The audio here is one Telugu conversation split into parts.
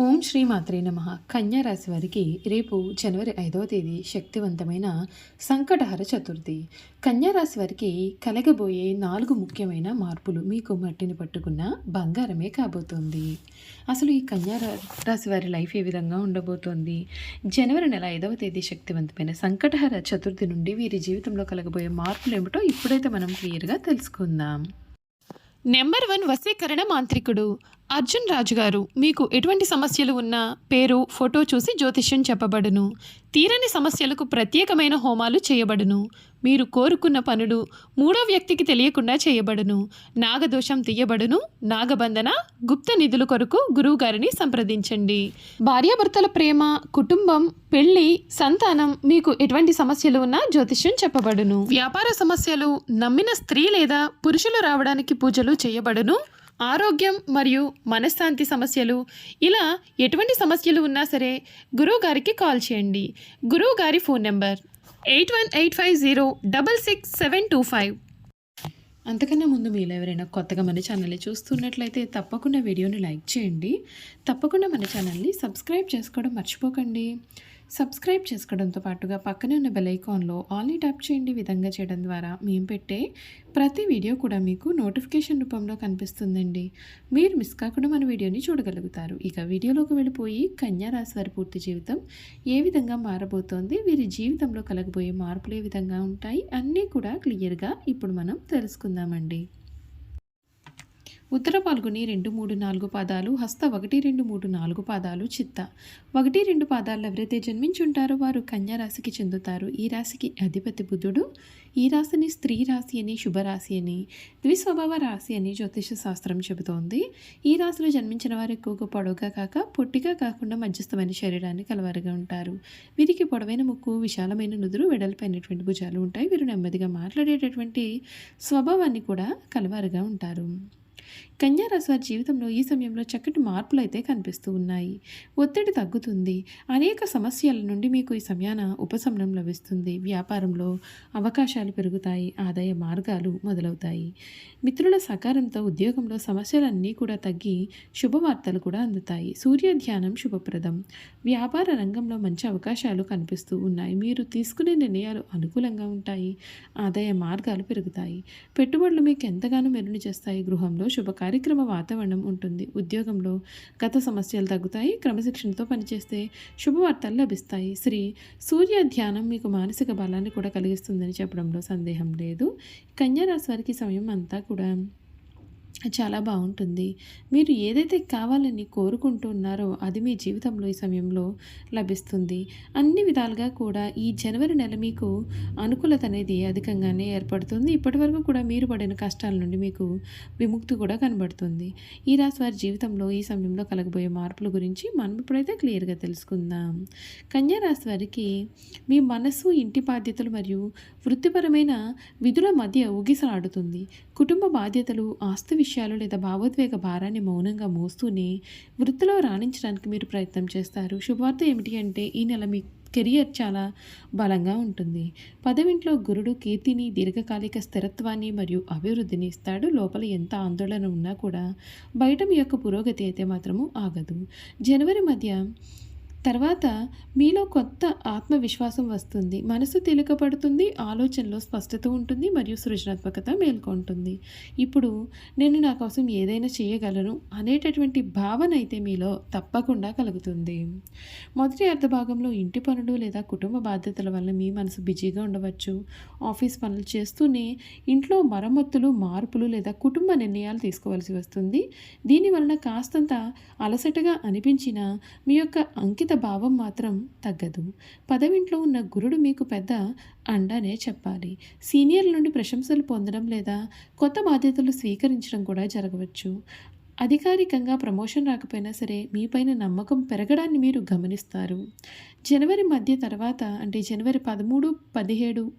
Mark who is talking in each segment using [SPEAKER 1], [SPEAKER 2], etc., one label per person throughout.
[SPEAKER 1] ఓం శ్రీ మాత్రే నమ. కన్యా రాశి వారికి రేపు జనవరి ఐదవ తేదీ శక్తివంతమైన సంకటహర చతుర్థి. కన్యా రాశి వారికి కలగబోయే నాలుగు ముఖ్యమైన మార్పులు మీకు మట్టిని పట్టుకున్న బంగారమే కాబోతోంది. అసలు ఈ కన్యా రాశి వారి లైఫ్ ఏ విధంగా ఉండబోతోంది? జనవరి నెల ఐదవ తేదీ శక్తివంతమైన సంకటహర చతుర్థి నుండి వీరి జీవితంలో కలగబోయే మార్పులు ఏమిటో ఇప్పుడైతే మనం క్లియర్గా తెలుసుకుందాం. నెంబర్ వన్ వశీకరణ మాంత్రికుడు. అర్జున్ రాజు గారు మీకు ఎటువంటి సమస్యలు ఉన్నా పేరు ఫోటో చూసి జ్యోతిష్యం చెప్పబడును. తీరని సమస్యలకు ప్రత్యేకమైన హోమాలు చేయబడును. మీరు కోరుకున్న పనులు మూడో వ్యక్తికి తెలియకుండా చేయబడును. నాగదోషం తీయబడును. నాగబంధన గుప్త నిధుల కొరకు గురువుగారిని సంప్రదించండి. భార్యాభర్తల ప్రేమ కుటుంబం పెళ్ళి సంతానం మీకు ఎటువంటి సమస్యలు ఉన్నా జ్యోతిష్యం చెప్పబడును. వ్యాపార సమస్యలు నమ్మిన స్త్రీ లేదా పురుషులు రావడానికి పూజలు చేయబడును. ఆరోగ్యం మరియు మనశ్శాంతి సమస్యలు. ఇలా ఎటువంటి సమస్యలు ఉన్నా సరే గురువు గారికి కాల్ చేయండి. గురువు గారి phone number. Eight one eight five zero double six seven two five. అంతకన్నా ముందు మీరు ఎవరైనా కొత్తగా మన ఛానల్ని చూస్తున్నట్లయితే తప్పకుండా వీడియోని లైక్ చేయండి. తప్పకుండా మన ఛానల్ని సబ్స్క్రైబ్ చేసుకోవడం మర్చిపోకండి. సబ్స్క్రైబ్ చేసుకోవడంతో పాటుగా పక్కనే ఉన్న బెల్ ఐకాన్లో ఆల్ని ట్యాప్ చేయండి విధంగా చేయడం ద్వారా మేము పెట్టే ప్రతి వీడియో కూడా మీకు నోటిఫికేషన్ రూపంలో కనిపిస్తుందండి. మీరు మిస్ కాకుండా మన వీడియోని చూడగలుగుతారు. ఇక వీడియోలోకి వెళ్ళిపోయి కన్యారాశి వారి పూర్తి జీవితం ఏ విధంగా మారబోతోంది వీరి జీవితంలో కలగబోయే మార్పులు ఏ విధంగా ఉంటాయి అన్నీ కూడా క్లియర్గా ఇప్పుడు మనం తెలుసుకుందామండి. ఉత్తర పాల్గొని రెండు మూడు నాలుగు పాదాలు హస్త ఒకటి రెండు మూడు నాలుగు పాదాలు చిత్త ఒకటి రెండు పాదాలు ఎవరైతే జన్మించుంటారో వారు కన్యారాశికి చెందుతారు. ఈ రాశికి అధిపతి బుధుడు. ఈ రాశిని స్త్రీ రాశి అని శుభరాశి అని ద్విస్వభావ రాశి అని జ్యోతిష శాస్త్రం చెబుతోంది. ఈ రాశిలో జన్మించిన వారు ఎక్కువగా పొడవుగా కాక పొట్టిగా కాకుండా మధ్యస్థమైన శరీరాన్ని కలవారుగా ఉంటారు. వీరికి పొడవైన ముక్కు విశాలమైన నుదురు వెడల్పైనటువంటి భుజాలు ఉంటాయి. వీరు నెమ్మదిగా మాట్లాడేటటువంటి స్వభావాన్ని కూడా కలవారుగా ఉంటారు. కన్యారాశి వారి జీవితంలో ఈ సమయంలో చక్కటి మార్పులు అయితే కనిపిస్తూ ఉన్నాయి. ఒత్తిడి తగ్గుతుంది. అనేక సమస్యల నుండి మీకు ఈ సమయాన ఉపశమనం లభిస్తుంది. వ్యాపారంలో అవకాశాలు పెరుగుతాయి. ఆదాయ మార్గాలు మొదలవుతాయి. మిత్రుల సకారంతో ఉద్యోగంలో సమస్యలన్నీ కూడా తగ్గి శుభవార్తలు కూడా అందుతాయి. సూర్య ధ్యానం శుభప్రదం. వ్యాపార రంగంలో మంచి అవకాశాలు కనిపిస్తూ ఉన్నాయి. మీరు తీసుకునే నిర్ణయాలు అనుకూలంగా ఉంటాయి. ఆదాయ మార్గాలు పెరుగుతాయి. పెట్టుబడులు మీకు ఎంతగానో మెరుగు చేస్తాయి. గృహంలో శుభ కార్యక్రమ వాతావరణం ఉంటుంది. ఉద్యోగంలో గత సమస్యలు తగ్గుతాయి. క్రమశిక్షణతో పనిచేస్తే శుభవార్తలు లభిస్తాయి. శ్రీ సూర్య ధ్యానం మీకు మానసిక బలాన్ని కూడా కలిగిస్తుందని చెప్పడంలో సందేహం లేదు. కన్యారాశి వారికి సమయం అంతా కూడా చాలా బాగుంటుంది. మీరు ఏదైతే కావాలని కోరుకుంటున్నారో అది మీ జీవితంలో ఈ సమయంలో లభిస్తుంది. అన్ని విధాలుగా కూడా ఈ జనవరి నెల మీకు అనుకూలత అనేది అధికంగానే ఏర్పడుతుంది. ఇప్పటివరకు కూడా మీరు పడిన కష్టాల నుండి మీకు విముక్తి కూడా కనబడుతుంది. ఈ రాశి వారి జీవితంలో ఈ సమయంలో కలగబోయే మార్పుల గురించి మనం ఇప్పుడైతే క్లియర్గా తెలుసుకుందాం. కన్యా రాశి వారికి మీ మనసు ఇంటి బాధ్యతలు మరియు వృత్తిపరమైన విధుల మధ్య ఊగిసలాడుతుంది. కుటుంబ బాధ్యతలు ఆస్తి విషయాలు లేదా భావోద్వేగ భారాన్ని మౌనంగా మోస్తూనే వృత్తిలో రాణించడానికి మీరు ప్రయత్నం చేస్తారు. శుభవార్త ఏమిటి అంటే ఈ నెల మీ కెరియర్ చాలా బలంగా ఉంటుంది. పదవింట్లో గురుడు కీర్తిని దీర్ఘకాలిక స్థిరత్వాన్ని మరియు అభివృద్ధిని ఇస్తాడు. లోపల ఎంత ఆందోళన ఉన్నా కూడా బయట మీ యొక్క పురోగతి అయితే మాత్రము ఆగదు. జనవరి మధ్య తర్వాత మీలో కొత్త ఆత్మవిశ్వాసం వస్తుంది. మనసు తేలికపడుతుంది ఆలోచనలో స్పష్టత ఉంటుంది మరియు సృజనాత్మకత మేల్కొంటుంది. ఇప్పుడు నేను నా కోసం ఏదైనా చేయగలను అనేటటువంటి భావన అయితే మీలో తప్పకుండా కలుగుతుంది. మొదటి అర్ధభాగంలో ఇంటి పనులు లేదా కుటుంబ బాధ్యతల వల్ల మీ మనసు బిజీగా ఉండవచ్చు. ఆఫీస్ పనులు చేస్తూనే ఇంట్లో మరమ్మతులు మార్పులు లేదా కుటుంబ నిర్ణయాలు తీసుకోవాల్సి వస్తుంది. దీని వలన కాస్తంత అలసటగా అనిపించిన మీ యొక్క అంకిత భావం మాత్రం తగ్గదు. పదవింట్లో ఉన్న గురుడు మీకు పెద్ద అండానే చెప్పాలి. సీనియర్ల నుండి ప్రశంసలు పొందడం లేదా కొత్త బాధ్యతలు స్వీకరించడం కూడా జరగవచ్చు. అధికారికంగా ప్రమోషన్ రాకపోయినా సరే మీపైన నమ్మకం పెరగడాన్ని మీరు గమనిస్తారు. జనవరి మధ్య తర్వాత అంటే జనవరి పదమూడు పదిహేడు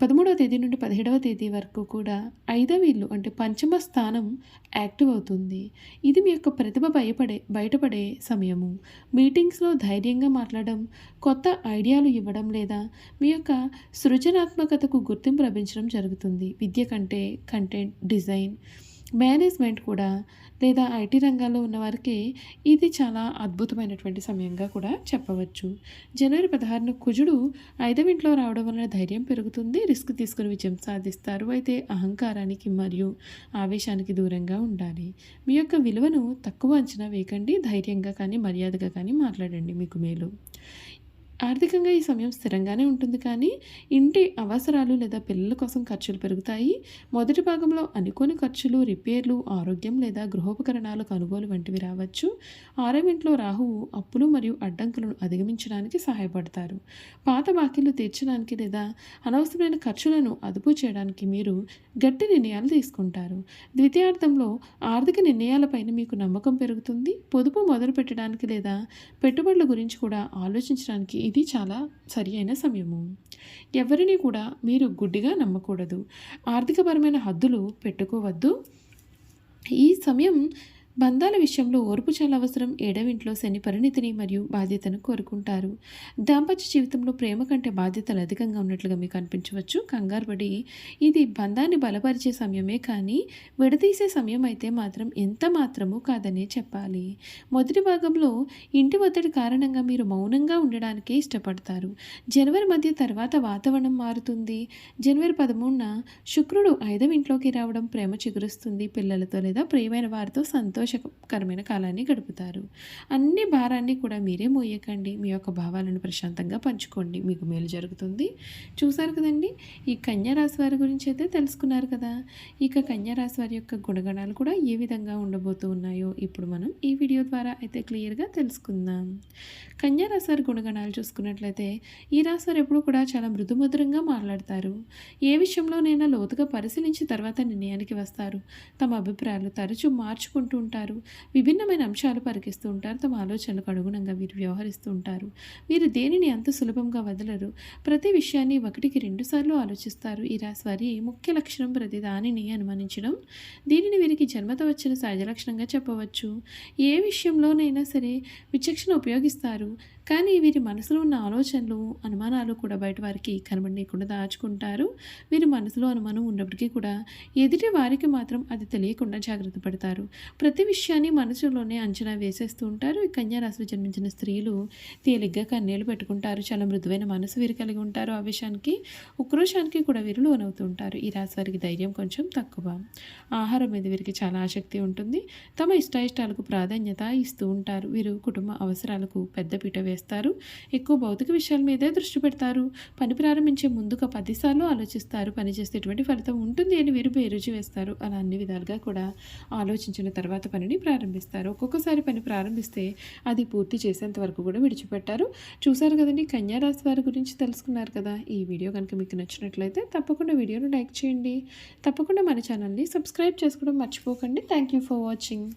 [SPEAKER 1] పదమూడవ తేదీ నుండి పదిహేడవ తేదీ వరకు కూడా ఐదవ ఇల్లు అంటే పంచమ స్థానం యాక్టివ్ అవుతుంది. ఇది మీ యొక్క ప్రతిభ భయపడే బయటపడే సమయము. మీటింగ్స్లో ధైర్యంగా మాట్లాడడం కొత్త ఐడియాలు ఇవ్వడం లేదా మీ యొక్క సృజనాత్మకతకు గుర్తింపు లభించడం జరుగుతుంది. విద్య కంటే కంటెంట్ డిజైన్ మేనేజ్మెంట్ కూడా లేదా ఐటీ రంగాల్లో ఉన్నవారికి ఇది చాలా అద్భుతమైనటువంటి సమయంగా కూడా చెప్పవచ్చు. జనవరి పదహారున కుజుడు ఐదవ ఇంట్లో రావడం వలన ధైర్యం పెరుగుతుంది రిస్క్ తీసుకుని విజయం సాధిస్తారు. అయితే అహంకారానికి మరియు ఆవేశానికి దూరంగా ఉండాలి. మీ యొక్క విలువను తక్కువ అంచనా వేయకండి ధైర్యంగా కానీ మర్యాదగా కానీ మాట్లాడండి మీకు మేలు. ఆర్థికంగా ఈ సమయం స్థిరంగానే ఉంటుంది కానీ ఇంటి అవసరాలు లేదా పిల్లల కోసం ఖర్చులు పెరుగుతాయి. మొదటి భాగంలో అనుకోని ఖర్చులు రిపేర్లు ఆరోగ్యం లేదా గృహోపకరణాల కొనుగోలు వంటివి రావచ్చు. ఆరవ ఇంట్లో రాహువు అప్పులు మరియు అడ్డంకులను అధిగమించడానికి సహాయపడతారు. పాత బాకీలు తీర్చడానికి లేదా అనవసరమైన ఖర్చులను అదుపు చేయడానికి మీరు గట్టి నిర్ణయాలు తీసుకుంటారు. ద్వితీయార్థంలో ఆర్థిక నిర్ణయాలపైన మీకు నమ్మకం పెరుగుతుంది. పొదుపు మొదలు పెట్టడానికి లేదా పెట్టుబడుల గురించి కూడా ఆలోచించడానికి ఇది చాలా సరి అయిన సమయము. ఎవరిని కూడా మీరు గుడ్డిగా నమ్మకూడదు. ఆర్థికపరమైన హద్దులు పెట్టుకోవద్దు. ఈ సమయం బంధాల విషయంలో ఓర్పు చాలా అవసరం. ఏడవింట్లో శని పరిణితిని మరియు బాధ్యతను కోరుకుంటారు. దాంపత్య జీవితంలో ప్రేమ కంటే బాధ్యతలు అధికంగా ఉన్నట్లుగా మీకు అనిపించవచ్చు. కంగారు పడి ఇది బంధాన్ని బలపరిచే సమయమే కానీ విడదీసే సమయం అయితే మాత్రం ఎంత మాత్రము కాదనే చెప్పాలి. మొదటి భాగంలో ఇంటి ఒత్తిడి కారణంగా మీరు మౌనంగా ఉండడానికే ఇష్టపడతారు. జనవరి మధ్య తర్వాత వాతావరణం మారుతుంది. జనవరి పదమూడున శుక్రుడు ఐదవ ఇంట్లోకి రావడం ప్రేమ చిగురుస్తుంది. పిల్లలతో లేదా ప్రియమైన వారితో సంతోష సంతోషకరమైన కాలాన్ని గడుపుతారు. అన్ని భారాన్ని కూడా మీరే మోయకండి. మీ యొక్క భావాలను ప్రశాంతంగా పంచుకోండి. మీకు మేలు జరుగుతుంది. చూసారు కదండి? ఈ కన్యారాశి వారి గురించి అయితే తెలుసుకున్నారు కదా? ఇక కన్యారాశి వారి యొక్క గుణగణాలు కూడా ఏ విధంగా ఉండబోతూ ఉన్నాయో ఇప్పుడు మనం ఈ వీడియో ద్వారా అయితే క్లియర్గా తెలుసుకుందాం. కన్యా రాశి వారి గుణగణాలు చూసుకున్నట్లయితే ఈ రాశి వారు ఎప్పుడు కూడా చాలా మృదుమధురంగా మాట్లాడతారు. ఏ విషయంలోనైనా లోతుగా పరిశీలించి తర్వాత నిర్ణయానికి వస్తారు. తమ అభిప్రాయాలు తరచూ మార్చుకుంటూ ఉంటారు. ఉంటారు. విభిన్నమైన అంశాలు పరికిస్తూ ఉంటారు. తమ ఆలోచనలకు అనుగుణంగా వీరు వ్యవహరిస్తూ ఉంటారు. వీరు దేనిని అంత సులభంగా వదలరు? ప్రతి విషయాన్ని ఒకటికి రెండుసార్లు ఆలోచిస్తారు. ఈ రాశి వారి ముఖ్య లక్షణం ప్రతి దానిని అనుమానించడం. దీనిని వీరికి జన్మత వచ్చిన సహజ లక్షణంగా చెప్పవచ్చు. ఏ విషయంలోనైనా సరే విచక్షణ ఉపయోగిస్తారు. కానీ వీరి మనసులో ఉన్న ఆలోచనలు అనుమానాలు కూడా బయట వారికి కనబడనీయకుండా దాచుకుంటారు. వీరి మనసులో అనుమానం ఉన్నప్పటికీ కూడా ఎదుటి వారికి మాత్రం అది తెలియకుండా జాగ్రత్త పడతారు. ప్రతి విషయాన్ని మనసులోనే అంచనా వేసేస్తూ ఉంటారు. ఈ కన్యారాశిలో జన్మించిన స్త్రీలు తేలిగ్గా కన్నీళ్ళు పెట్టుకుంటారు. చాలా మృదువైన మనసు వీరు కలిగి ఉంటారు. ఆ విషయానికి ఉక్రోషానికి కూడా వీరు లోనవుతూ ఉంటారు. ఈ రాశి వారికి ధైర్యం కొంచెం తక్కువ. ఆహారం మీద వీరికి చాలా ఆసక్తి ఉంటుంది. తమ ఇష్టాయిష్టాలకు ప్రాధాన్యత ఇస్తూ ఉంటారు. వీరు కుటుంబ అవసరాలకు పెద్దపీట వేస్తారు ఎక్కువ భౌతిక విషయాల మీదే దృష్టి పెడతారు. పని ప్రారంభించే ముందుగా పదిసార్లు ఆలోచిస్తారు. పని చేస్తే ఎటువంటి ఫలితం ఉంటుంది అని వీరు బేరుజు వేస్తారు. అలా అన్ని విధాలుగా కూడా ఆలోచించిన తర్వాత పనిని ప్రారంభిస్తారు. ఒక్కొక్కసారి పని ప్రారంభిస్తే అది పూర్తి చేసేంత వరకు కూడా విడిచిపెట్టారు. చూశారు కదండి కన్యారాశి వారి గురించి తెలుసుకున్నారు కదా. ఈ వీడియో కనుక మీకు నచ్చినట్లయితే తప్పకుండా వీడియోను లైక్ చేయండి. తప్పకుండా మన ఛానల్ని సబ్స్క్రైబ్ చేసుకోవడం మర్చిపోకండి. Thank you for watching.